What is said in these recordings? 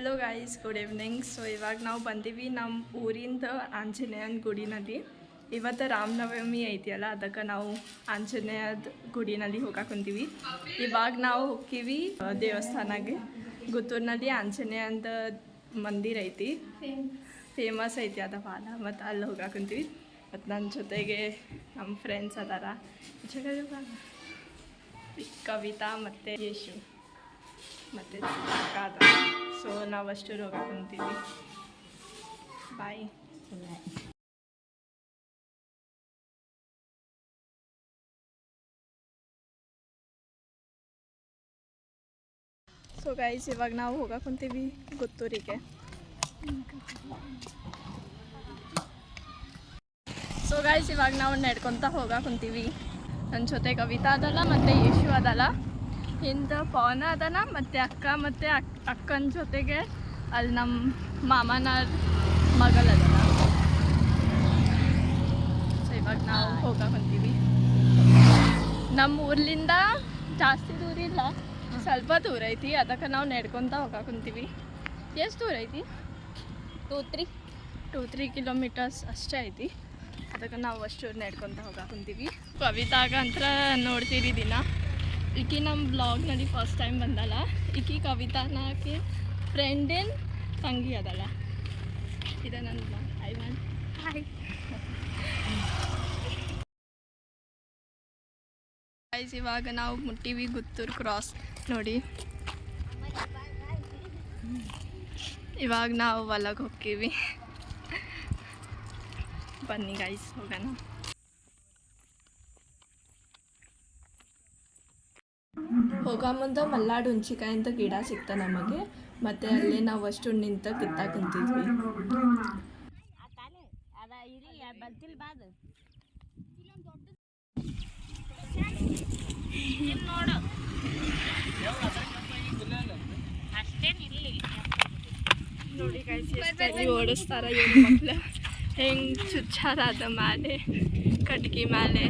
Hello guys good evening so ಇವಾಗ ನಾವು ಬಂದೀವಿ ನಮ್ಮ ಊರಿಂದ ಆಂಜನೇಯನ ಗುಡಿನಲ್ಲಿ ಇವತ್ತು ರಾಮನವಮಿ ಐತಿಯಲ್ಲ, ಅದಕ್ಕೆ ನಾವು ಆಂಜನೇಯದ ಗುಡಿನಲ್ಲಿ ಹೋಗಾಕೊಂತೀವಿ ಕುಂತೀವಿ ಇವಾಗ ನಾವು ಹೋಗ್ತೀವಿ ದೇವಸ್ಥಾನಕ್ಕೆ. ಗುತ್ತೂರಿನಲ್ಲಿ ಆಂಜನೇಯಂದ ಮಂದಿರ ಐತಿ. ಫೇಮಸ್ ಐತಿ ಅದ ಭಾಳ ಮತ್ತು ಅಲ್ಲಿ ಹೋಗಾಕೊಂತೀವಿ ಕುಂತೀವಿ ಮತ್ತು ನನ್ನ ಜೊತೆಗೆ ನಮ್ಮ ಫ್ರೆಂಡ್ಸ್ ಅದಾರ. ಕವಿತಾ ಮತ್ತು ಯೇಶು ಮತ್ತು ಕಾದ ನಾವು ಅಷ್ಟು ರೋಗ ಕುಂತೀವಿ ಬಾಯ್ ಸೊ ಗೈಸ್ ಇವಾಗ ನಾವು ಹೋಗಕ್ಕೆ ಕುಂತೀವಿ ಗುತ್ತೂರಿಗೆ. ಸೊ ಗೈಸ್ ಇವಾಗ ನಾವು ನಡ್ಕೊತ ಹೋಗಕ್ಕೆ ಕುಂತೀವಿ ನನ್ನ ಜೊತೆ ಕವಿತಾ ಅದಲ್ಲ ಮತ್ತು ಯಶು ಅದಲ್ಲ. ಹಿಂದೆ ಪವನ ಅದನ ಮತ್ತು ಅಕ್ಕ ಮತ್ತು ಅಕ್ ಅಕ್ಕನ ಜೊತೆಗೆ ಅಲ್ಲಿ ನಮ್ಮ ಮಾಮನ ಮಗಳದ ಸೊ ಇವಾಗ ನಾವು ಹೋಗಕ್ಕೆ ಹೊಂತೀವಿ ನಮ್ಮ ಊರ್ಲಿಂದ ಜಾಸ್ತಿ ದೂರ ಇಲ್ಲ. ಸ್ವಲ್ಪ ದೂರ ಐತಿ ಅದಕ್ಕೆ ನಾವು ನಡ್ಕೊತ ಹೋಗಕ್ಕೆ ಕುಂತೀವಿ ಎಷ್ಟು ದೂರ ಐತಿ? Two three two three kilometres ಅಷ್ಟೇ ಐತಿ. ಅದಕ್ಕೆ ನಾವು ಅಷ್ಟು ನಡ್ಕೊತ ಹೋಗಕ್ಕೆ ಕುಂತೀವಿ ಕವಿತಾಗ ಅಂತ ನೋಡ್ತೀರಿ ದಿನ. ಈಕಿ ನಮ್ಮ ಬ್ಲಾಗ್ನಲ್ಲಿ ಫಸ್ಟ್ ಟೈಮ್ ಬಂದಲ್ಲ. ಈಕಿ ಕವಿತಾ ನಾಕೆ ಫ್ರೆಂಡಿನ ತಂಗಿ ಅದಲ್ಲ. ಇದೆ ನನ್ನ ಬ್ಲಾಗ್ ಐ ಒನ್ ಹಾಯ್ ಗೈಸ್ ಇವಾಗ ನಾವು ಮುಟ್ಟಿವಿ ಗುತ್ತೂರು ಕ್ರಾಸ್ ನೋಡಿ. ಇವಾಗ ನಾವು ಹೊಲಗೆ ಹೋಗ್ತೀವಿ. ಬನ್ನಿ ಗೈಸ್ ಹೋಗೋಣ. ಹೋಗೋ ಮಲ್ಲಾಡ್ ಹುಣ್ಸಿಕಾಯಿ ಹುಂಚಿಕಾಯಿ ಅಂತ ಗಿಡ ಸಿಕ್ತ ನಮಗೆ. ಮತ್ತೆ ಅಲ್ಲಿ ನಾವು ಅಷ್ಟು ನಿಂತ ಕಿತ್ತಾಕ ಕುಂತಿದ್ವಿ. ನೋಡು ಓಡಿಸ್ತಾರ ಏನು ಮಕ್ಕಳು ಹೆಂಗೆ ಮಾಲೆ ಮೇಲೆ ಕಟ್ಗೆ ಮೇಲೆ.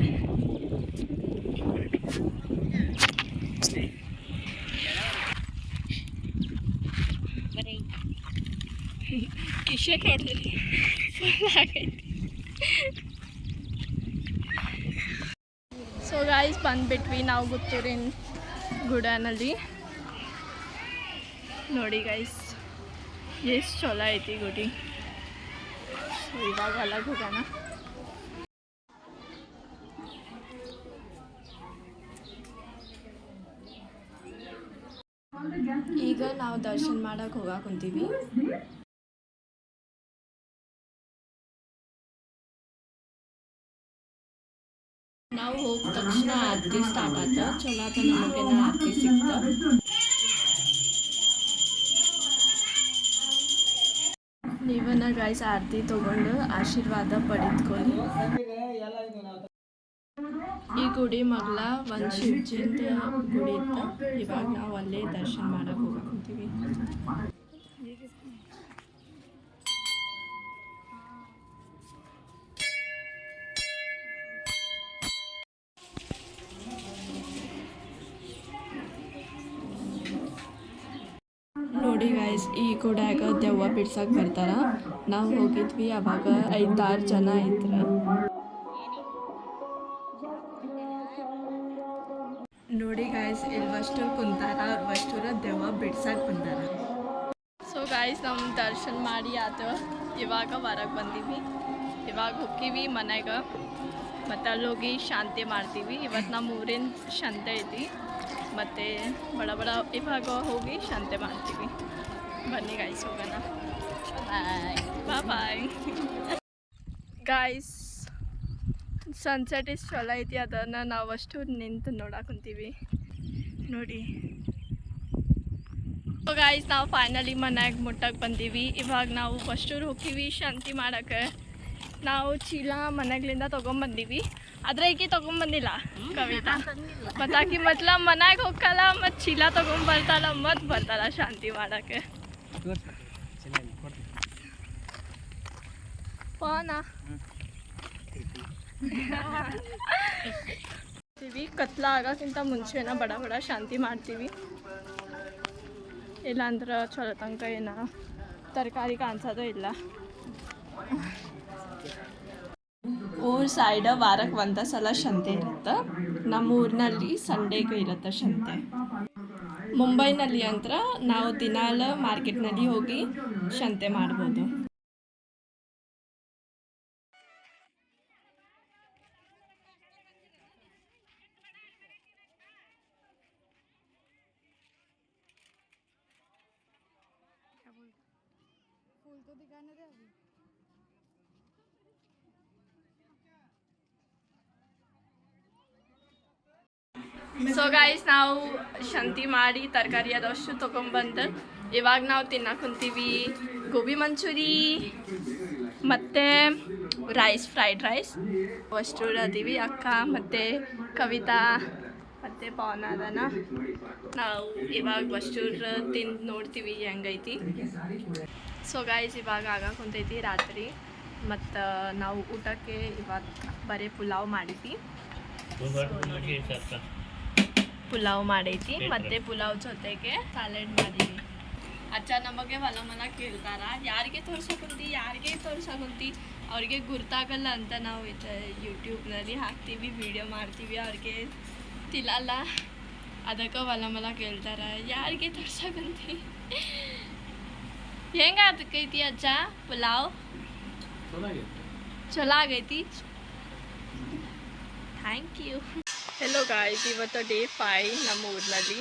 ಕಿಶೆ ನೋಡ್ರಿ ಆಗೈತಿ ಸೊ ಗಾಯ್ಸ್ ಬಂದುಬಿಟ್ವಿ ನಾವು ಗುತ್ತೂರಿನ ಗುಡನಲ್ಲಿ. ನೋಡಿ ಗೈಸ್ ಎಷ್ಟು ಚಲೋ ಐತಿ ಗುಡಿ. ಸೊ ಇವಾಗ ಅಲ್ಲ ಹೋಗೋಣ ಈಗ ನಾವು ದರ್ಶನ ಮಾಡಕ್ಕೆ ಹೋಗಕ್ಕೆ ನಾವು ಹೋದ ತಕ್ಷಣ ಆರತಿ ಸ್ಟಾರ್ಟ್ ಆತ ಚಲೋ ಆತ ನಮಗೆ ಸಿಕ್ತ. ನೀವನ್ನ ಗಾಯ್ಸ್ ಆರತಿ ತಗೊಂಡು ಆಶೀರ್ವಾದ ಪಡೆದುಕೊಳ್ಳಿ. ಈ ಗುಡಿ ಮಗ್ಲ ಒಂದು ಶಿವಜಿಂದ ಗುಡಿ ಇತ್ತ. ಇವಾಗ ನಾವು ಅಲ್ಲೇ ದರ್ಶನ ಮಾಡಕ್ಕೆ ಹೋಗಕ್ಕಿಂತೀವಿ ನೋಡಿ ಗಾಯ್ಸ್ ಈ ಗುಡ್ಯಾಗ ದೆವ್ವ ಬಿಡ್ಸಕ್ಕೆ ಬರ್ತಾರ. ನಾವು ಹೋಗಿದ್ವಿ, ಅವಾಗ ಐದಾರು ಜನ ಇದ್ರ. ನೋಡಿ ಗಾಯ್ಸ್ ಇಲ್ಲಿ ವಸ್ಟೂರು ಕುಂತಾರ ಅವ್ರ ವಸ್ಟೂರ ದೆವ್ವ ಬಿಡ್ಸಕ್ಕೆ ಬಂದಾರ. ಸೊ ಗಾಯ್ಸ್ ನಮ್ಮ ದರ್ಶನ ಮಾಡಿ ಆತ. ಇವಾಗ ಹೊರಗೆ ಬಂದೀವಿ. ಇವಾಗ ಹೋಗ್ತೀವಿ ಮನೆಗೆ. ಮತ್ತು ಅಲ್ಲಿ ಹೋಗಿ ಶಾಂತಿ ಮಾಡ್ತೀವಿ. ಇವತ್ತು ನಮ್ಮ ಊರಿನ ಶಾಂತಿ ಐತಿ. ಮತ್ತು ಬಡ ಬಡ ಇವಾಗ ಹೋಗಿ ಶಾಂತಿ ಮಾಡ್ತೀವಿ. ಬನ್ನಿ ಗಾಯ್ಸ್ ಹೋಗೋಣ. ಬಾಯ್ ಬಾಯ್ ಗಾಯ್ಸ್ ಸನ್ಸೆಟ್ ಇಷ್ಟು ಚಲೋ ಐತಿ ಅದನ್ನು ನಾವು ಅಷ್ಟು ನಿಂತು ನೋಡಾಕುಂತೀವಿ ನೋಡಿ. ಗಾಯ್ಸ್ ನಾವು ಫೈನಲಿ ಮನ್ಯಾಗ ಮುಟ್ಟಕ್ಕೆ ಬಂದೀವಿ. ಇವಾಗ ನಾವು ಫಸ್ಟೂರು ಹೋಗ್ತೀವಿ ಶಾಂತಿ ಮಾಡಕ್ಕೆ ನಾವು ಚೀಲ ಮನೆಗಳಿಂದ ತೊಗೊಂಬಂದೀವಿ ಆದರೆ ಈಕಿ ತೊಗೊಂಬಂದಿಲ್ಲ ಕವಿತಾ. ಮತ್ತು ಆಕಿ ಮನ್ಯಾಗ ಹೋಗಲ್ಲ ಮತ್ತು ಚೀಲ ತೊಗೊಂಬರ್ತಾಳ ಮತ್ತು ಬರ್ತಾಳ ಶಾಂತಿ ಮಾಡಕ್ಕೆ ಮಾಡ್ತೀವಿ ಕತ್ಲ ಆಗೋಕ್ಕಿಂತ ಮುಂಚೆನ ಬಡ ಬಡ ಶಾಂತಿ ಮಾಡ್ತೀವಿ. ಇಲ್ಲಾಂದ್ರೆ ಚಲೋ ತನಕ ಏನ ತರಕಾರಿ ಕಾಣಿಸೋದು ಇಲ್ಲ. ಊರ್ ಸೈಡ್ ವಾರಕ್ಕೆ ಒಂದ ಸಲ ಸಂತೆ ಇರುತ್ತೆ. ನಮ್ಮ ಊರಿನಲ್ಲಿ ಸಂಡೇಗೆ ಇರುತ್ತೆ ಸಂತೆ ಮುಂಬೈನಲ್ಲಿ ಅಂತರ ನಾವು ದಿನಾಲ ಮಾರ್ಕೆಟ್ನಲ್ಲಿ ಹೋಗಿ ಶಂತೆ ಮಾಡ್ಬೋದು ಸೊ ಗೈಸ್ ನಾವು ಶಂತಿ ಮಾಡಿ ತರಕಾರಿ ಅದಷ್ಟು ತೊಗೊಂಬಂದು ಇವಾಗ ನಾವು ತಿನ್ನಕ್ಕೆ ಕುಂತೀವಿ ಗೋಬಿ ಮಂಚೂರಿ ಮತ್ತು ರೈಸ್ ಫ್ರೈಡ್ ರೈಸ್ ಅಷ್ಟು ಅದೀವಿ ಅಕ್ಕ ಮತ್ತು ಕವಿತಾ ಮತ್ತು ಪವನ ಅದನ. ನಾವು ಇವಾಗ ಅಷ್ಟು ತಿಂದು ನೋಡ್ತೀವಿ, ಹೆಂಗೈತಿ. ಸೊ ಗಾಯ್ಸ್ ಇವಾಗ ಆಗ ಕುಂತೈತಿ ರಾತ್ರಿ. ಮತ್ತು ನಾವು ಊಟಕ್ಕೆ ಇವಾಗ ಬರೀ ಪುಲಾವ್ ಮಾಡಿದ್ವಿ. ಪುಲಾವ್ ಮಾಡೈತಿ ಮತ್ತೆ ಪುಲಾವ್ ಜೊತೆಗೆ ಸಾಲೆಡ್ ಮಾಡಿದ್ವಿ ಅಚ್ಚ ನಮಗೆ ಹೊಲ ಮನ ಕೇಳ್ತಾರ ಯಾರಿಗೆ ತೋರ್ಸಕುಂತಿ ಯಾರಿಗೆ ತೋರ್ಸಕುಂತಿ ಅವ್ರಿಗೆ ಗುರ್ತಾಗಲ್ಲ ಅಂತ ನಾವು ಇದು ಯೂಟ್ಯೂಬ್ನಲ್ಲಿ ಹಾಕ್ತೀವಿ ವಿಡಿಯೋ ಮಾಡ್ತೀವಿ ಅವ್ರಿಗೆ ತಿಳಲ್ಲ ಅದಕ್ಕೆ ಹೊಲ ಮಲ ಕೇಳ್ತಾರ ಯಾರಿಗೆ ತೋರ್ಸಕುಂತಿ ಹೆಂಗ ಅದಕ್ಕೈತಿ ಅಜ್ಜ ಪುಲಾವ್ ಚಲೋ ಆಗೈತಿ ಥ್ಯಾಂಕ್ ಯು ಹೆಲೋ ಗಾಯ್ಸ್ ಇವತ್ತು ಡೇ ಫೈ ನಮ್ಮ ಊರಿನಲ್ಲಿ.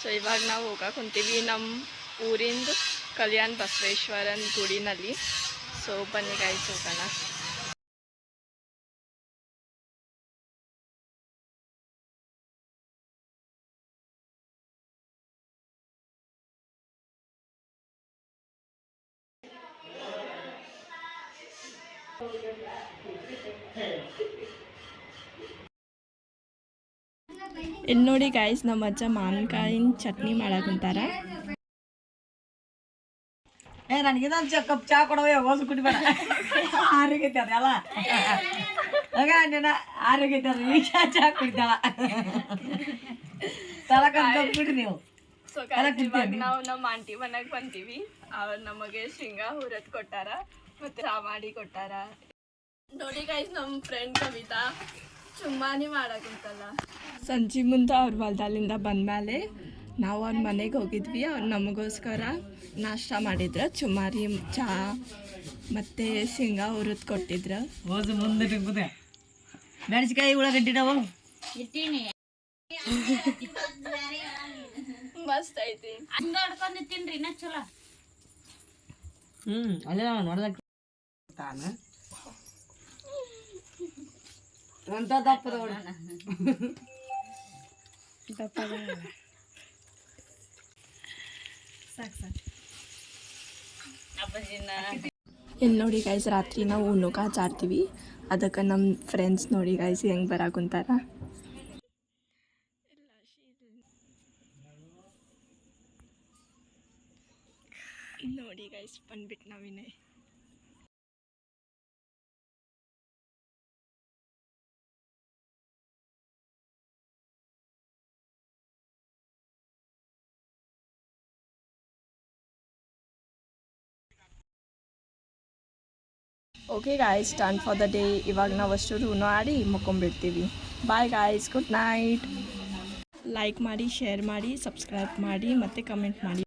ಸೊ ಇವಾಗ ನಾವು ಹೋಗಕ್ಕೆ ಕುಂತೀವಿ ನಮ್ಮ ಊರಿಂದ ಕಲ್ಯಾಣ್ ಬಸವೇಶ್ವರನ್ ಗುಡಿನಲ್ಲಿ. ಸೊ ಬನ್ನಿ ಗಾಯ್ಸ್ ಹೋಗೋಣ. ಇಲ್ಲಿ ನೋಡಿ ಗಾಯ್ಸ್ ನಮ್ಮ ಅಜ್ಜ ಮಾವಿನಕಾಯಿನ ಚಟ್ನಿ ಮಾಡಾಕುಂತಾರ ಏ ನನಗಿದೊಂದು ಚ ಕಪ್ ಚಾ ಕೊಡವೆ ಹೋಸು ಕುಡಿಬೇಡ. ಆರೋಗ್ಯತೆ ಅದೆಲ್ಲ ಆಗ ನಿನ್ನ ಆರೋಗ್ಯತೆ ಅದು ಈಗ ಚಾ ಚಾ ಕುಡಿತಾಳ. ತಲ ನೀವು. ಸೊ ಇವಾಗ ನಾವು ನಮ್ಮ ಆಂಟಿ ಮನೆಗೆ ಬಂತೀವಿ ಅವ್ರು ನಮಗೆ ಶೇಂಗಾ ಹುರದ್ ಕೊಟ್ಟಾರ ಮತ್ತೆ ಚಾ ಮಾಡಿ ಕೊಟ್ಟಾರ. ನೋಡಿ ಗಾಯ್ಸ್ ನಮ್ಮ ಫ್ರೆಂಡ್ ಕವಿತಾ. ಸಂಜೆ ಮುಂದೆ ಅವ್ರ ಹೊಲ್ದಲ್ಲಿಂದ ಬಂದಮೇಲೆ ನಾವು ಅವ್ರ ಮನೆಗೆ ಹೋಗಿದ್ವಿ ಅವ್ರು ನಮಗೋಸ್ಕರ ನಾಷ್ಟ ಮಾಡಿದ್ರು. ಚುಮಾರಿ ಚಾ ಮತ್ತು ಶೇಂಗಾ ಹುರಿದು ಕೊಟ್ಟಿದ್ರು. ಹೋಸು ಮುಂದೆ ಕುದೆ ಮೆಣಸಿಕಾಯಿ ಉಳ್ಳಾಗಡ್ಡಿ ನಾವು ಮಸ್ತ್ ಐತಿ. ಹಂಗ ಹೊಡ್ಕೊಂಡು ತಿನ್ರಿ ಇನ್ನ ಚಲೋ. ಹ್ಞೂ ಅಲ್ಲೇ ನಾವು ನೋಡ್ದಾಗ ತಾನ. ಅಂತ ಅಪ್ಪಾಜಿನ ಇಲ್ಲಿ ನೋಡಿ ಗೈಸ್ ರಾತ್ರಿ ನಾವು ಉಣ್ಣುಕ ಹಚ್ಚಾಡ್ತೀವಿ ಅದಕ್ಕೆ ನಮ್ಮ ಫ್ರೆಂಡ್ಸ್ ನೋಡಿ ಗಾಯ್ಸ್ ಹೆಂಗೆ ಬರಾಕುಂತಾರ. ನೋಡಿ ಗೈಸ್ ಬಂದ್ಬಿಟ್ಟು ನಾವಿನೇ okay guys done for the day ಇವಾಗ ನಾವು ಅಷ್ಟು ಆಡಿ ಮುಕ್ಕೊಂಬಿಡ್ತೀವಿ bye guys good night like ಮಾಡಿ ಶೇರ್ ಮಾಡಿ ಸಬ್ಸ್ಕ್ರೈಬ್ ಮಾಡಿ, ಮತ್ತು ಕಮೆಂಟ್ ಮಾಡಿ.